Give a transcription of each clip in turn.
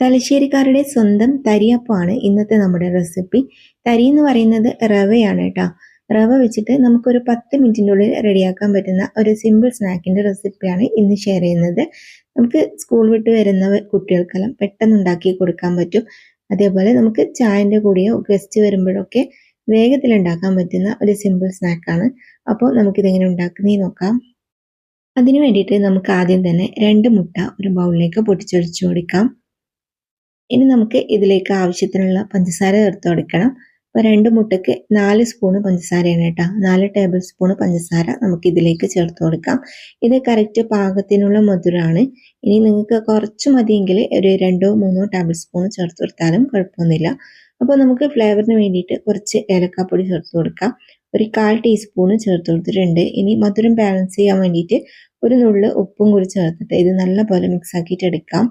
തലശ്ശേരിക്കാരുടെ സ്വന്തം തരിയപ്പമാണ് ഇന്നത്തെ നമ്മുടെ റെസിപ്പി തരി എന്ന് പറയുന്നത് റവയാണ് കേട്ടോ റവ വെച്ചിട്ട് നമുക്കൊരു പത്ത് മിനിറ്റിന്റെ ഉള്ളിൽ റെഡിയാക്കാൻ പറ്റുന്ന ഒരു സിമ്പിൾ സ്നാക്കിന്റെ റെസിപ്പിയാണ് ഇന്ന് ഷെയർ ചെയ്യുന്നത്. നമുക്ക് സ്കൂൾ വിട്ട് വരുന്ന കുട്ടികൾക്കെല്ലാം പെട്ടെന്ന് ഉണ്ടാക്കി കൊടുക്കാൻ പറ്റും. അതേപോലെ നമുക്ക് ചായന്റെ കൂടെയോ ഗസ്റ്റ് വരുമ്പോഴൊക്കെ വേഗത്തിൽ ഉണ്ടാക്കാൻ പറ്റുന്ന ഒരു സിമ്പിൾ സ്നാക്കാണ് അപ്പോൾ നമുക്കിതെങ്ങനെ ഉണ്ടാക്കുന്നേ നോക്കാം. അതിനു വേണ്ടിയിട്ട് നമുക്ക് ആദ്യം തന്നെ രണ്ട് മുട്ട ഒരു ബൗളിലേക്ക് പൊട്ടിച്ചൊഴിച്ചു കൊടുക്കാം. ഇനി നമുക്ക് ഇതിലേക്ക് ആവശ്യത്തിനുള്ള പഞ്ചസാര ചേർത്ത് കൊടുക്കണം അപ്പോൾ രണ്ട് മുട്ടയ്ക്ക് നാല് സ്പൂണ് പഞ്ചസാരയാണ് കേട്ടോ. നാല് ടേബിൾ സ്പൂണ് പഞ്ചസാര നമുക്ക് ഇതിലേക്ക് ചേർത്ത് കൊടുക്കാം. ഇത് കറക്റ്റ് പാകത്തിനുള്ള മധുരമാണ് ഇനി നിങ്ങൾക്ക് കുറച്ച് മതിയെങ്കിൽ ഒരു രണ്ടോ മൂന്നോ ടേബിൾ സ്പൂൺ ചേർത്ത് കൊടുത്താലും കുഴപ്പമൊന്നുമില്ല. അപ്പോൾ നമുക്ക് ഫ്ലേവറിന് വേണ്ടിയിട്ട് കുറച്ച് ഏലക്കാപ്പൊടി ചേർത്ത് കൊടുക്കാം. ഒരു കാൽ ടീസ്പൂണ് ചേർത്ത് കൊടുത്തിട്ടുണ്ട്. ഇനി മധുരം ബാലൻസ് ചെയ്യാൻ വേണ്ടിയിട്ട് ഒരു നുള്ള് ഉപ്പും കൂടി ചേർത്തിട്ട് ഇത് നല്ലപോലെ മിക്സ് ആക്കിയിട്ട് എടുക്കാം.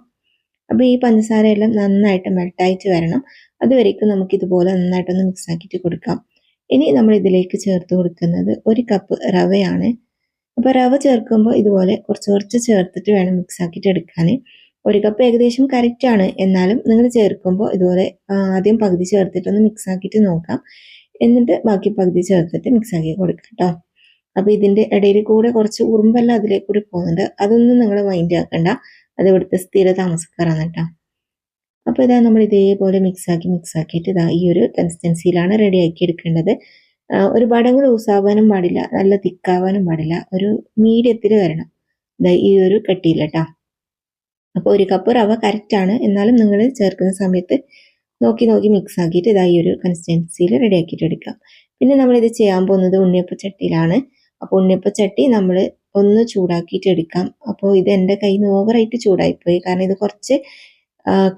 അപ്പോൾ ഈ പഞ്ചസാര എല്ലാം നന്നായിട്ട് മെൽട്ടായിട്ട് വരണം. അതുവരേക്കും നമുക്ക് ഇതുപോലെ നന്നായിട്ടൊന്ന് മിക്സ് ആക്കിയിട്ട് കൊടുക്കാം. ഇനി നമ്മൾ ഇതിലേക്ക് ചേർത്ത് കൊടുക്കുന്നത് ഒരു കപ്പ് റവയാണ്. അപ്പോൾ റവ ചേർക്കുമ്പോൾ ഇതുപോലെ കുറച്ച് കുറച്ച് ചേർത്തിട്ട് വേണം മിക്സ് ആക്കിയിട്ട് എടുക്കാൻ ഒരു കപ്പ് ഏകദേശം കറക്റ്റാണ് എന്നാലും നിങ്ങൾ ചേർക്കുമ്പോൾ ഇതുപോലെ ആദ്യം പകുതി ചേർത്തിട്ടൊന്ന് മിക്സ് ആക്കിയിട്ട് നോക്കാം. എന്നിട്ട് ബാക്കി പകുതി ചേർത്തിട്ട് മിക്സ് ആക്കി കൊടുക്കാം കേട്ടോ. അപ്പോൾ ഇതിന്റെ ഇടയിൽ കൂടെ കുറച്ച് ഉറുമ്പെല്ലാം അതിലേക്ക് കൂടി പോകുന്നുണ്ട്. അതൊന്നും നിങ്ങൾ മൈൻഡ് ആക്കണ്ട. അത് ഇവിടുത്തെ സ്ഥിര താമസക്കാരാണ് കേട്ടോ അപ്പോൾ ഇതാ നമ്മൾ ഇതേപോലെ മിക്സാക്കി മിക്സാക്കിയിട്ട് ഇതാ ഈ ഒരു കൺസിസ്റ്റൻസിയിലാണ് റെഡിയാക്കി എടുക്കേണ്ടത്. ഒരുപാട് അങ്ങ് ലൂസാവാനും പാടില്ല നല്ല തിക്കാവാനും പാടില്ല ഒരു മീഡിയത്തിൽ വരണം. ഇതാ ഈ ഒരു കട്ടിയിൽ കേട്ടോ അപ്പോൾ ഒരു കപ്പ് റവ കറക്റ്റാണ് എന്നാലും നിങ്ങൾ ചേർക്കുന്ന സമയത്ത് നോക്കി നോക്കി മിക്സ് ആക്കിയിട്ട് ഇതാ ഈ ഒരു കൺസിസ്റ്റൻസിയിൽ റെഡി ആക്കിയിട്ട് എടുക്കാം. പിന്നെ നമ്മളിത് ചെയ്യാൻ പോകുന്നത് ഉണ്ണിയപ്പ ചട്ടിയിലാണ് അപ്പോൾ ഉണ്ണിയപ്പ ചട്ടി നമ്മൾ ഒന്ന് ചൂടാക്കിയിട്ട് എടുക്കാം. അപ്പോൾ ഇത് എന്റെ കയ്യിൽ നിന്ന് ഓവറായിട്ട് ചൂടായിപ്പോയി. കാരണം ഇത് കുറച്ച്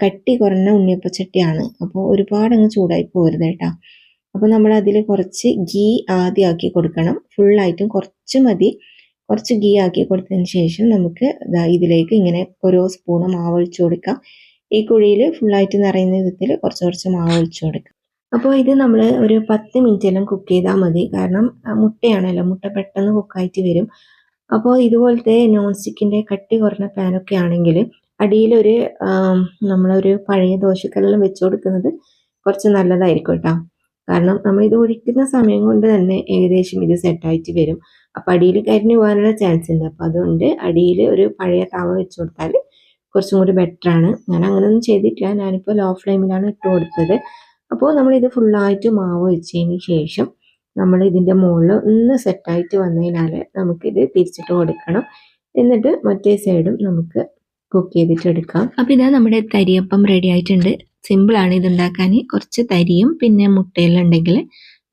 കട്ടി കുറഞ്ഞ ഉണ്ണിയപ്പച്ചട്ടിയാണ്. അപ്പോൾ ഒരുപാട് അങ്ങ് ചൂടായി പോരുത് കേട്ടോ. അപ്പോൾ നമ്മൾ അതിൽ കുറച്ച് ഗീ ആദ്യം ആക്കി കൊടുക്കണം. ഫുള്ളായിട്ടും കുറച്ച് മതി. കുറച്ച് ഗീ ആക്കി കൊടുത്തതിന് ശേഷം നമുക്ക് ഇതിലേക്ക് ഇങ്ങനെ ഓരോ സ്പൂണ് മാവ് ഒഴിച്ചു കൊടുക്കാം. ഈ കുഴിയിൽ ഫുള്ളായിട്ട് നിറയുന്ന വിധത്തിൽ കുറച്ച് കുറച്ച് മാവ് ഒഴിച്ചു കൊടുക്കാം. അപ്പോൾ ഇത് നമ്മൾ ഒരു പത്ത് മിനിറ്റെല്ലാം കുക്ക് ചെയ്താൽ മതി. കാരണം മുട്ടയാണല്ലോ. മുട്ട പെട്ടെന്ന് കുക്കായിട്ട് വരും. അപ്പോൾ ഇതുപോലത്തെ നോൺ സ്റ്റിക്കിന്റെ കട്ടി കുറഞ്ഞ പാനൊക്കെ ആണെങ്കിൽ അടിയിലൊരു നമ്മളൊരു പഴയ ദോശക്കല്ലെല്ലാം വെച്ച് കൊടുക്കുന്നത് കുറച്ച് നല്ലതായിരിക്കും കേട്ടോ. കാരണം നമ്മൾ ഇത് ഒഴിക്കുന്ന സമയം കൊണ്ട് തന്നെ ഏകദേശം ഇത് സെറ്റായിട്ട് വരും. അപ്പോൾ അടിയിൽ കരിഞ്ഞു പോകാനുള്ള ചാൻസ് ഉണ്ട് അപ്പോൾ അതുകൊണ്ട് അടിയിൽ ഒരു പഴയ തവ വെച്ച് കൊടുത്താൽ കുറച്ചും കൂടി ബെറ്ററാണ് ഞാൻ അങ്ങനെയൊന്നും ചെയ്തിട്ടില്ല. ഞാനിപ്പോൾ ലോ ഫ്ലെയിമിലാണ് ഇട്ട് കൊടുത്തത്. അപ്പോൾ നമ്മളിത് ഫുള്ളായിട്ട് മാവ് വെച്ചതിന് ശേഷം നമ്മൾ ഇതിന്റെ മുകളിൽ ഒന്ന് സെറ്റായിട്ട് വന്നതിനാൽ നമുക്കിത് തിരിച്ചിട്ട് കൊടുക്കണം. എന്നിട്ട് മറ്റേ സൈഡും നമുക്ക് കുക്ക് ചെയ്തിട്ട് എടുക്കാം. അപ്പോൾ ഇതാ നമ്മുടെ തരിയപ്പം റെഡി ആയിട്ടുണ്ട്. സിമ്പിളാണ് ഇതുണ്ടാക്കാൻ. കുറച്ച് തരിയും പിന്നെ മുട്ടയെല്ലാം ഉണ്ടെങ്കിൽ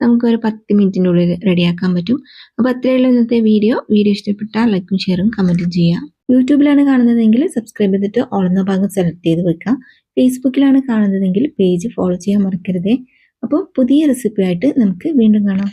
നമുക്കൊരു പത്ത് മിനിറ്റിന്റെ ഉള്ളിൽ റെഡിയാക്കാൻ പറ്റും. അപ്പോൾ അത്രയുള്ള ഇന്നത്തെ വീഡിയോ വീഡിയോ ഇഷ്ടപ്പെട്ടാൽ ലൈക്കും ഷെയറും കമന്റും ചെയ്യാം യൂട്യൂബിലാണ് കാണുന്നതെങ്കിൽ സബ്സ്ക്രൈബ് ചെയ്തിട്ട് ഓളുന്ന ഭാഗം സെലക്ട് ചെയ്ത് വെക്കാം ഫേസ്ബുക്കിലാണ് കാണുന്നതെങ്കിൽ പേജ് ഫോളോ ചെയ്യാൻ മറക്കരുതേ. അപ്പോൾ പുതിയ റെസിപ്പി ആയിട്ട് നമുക്ക് വീണ്ടും കാണാം.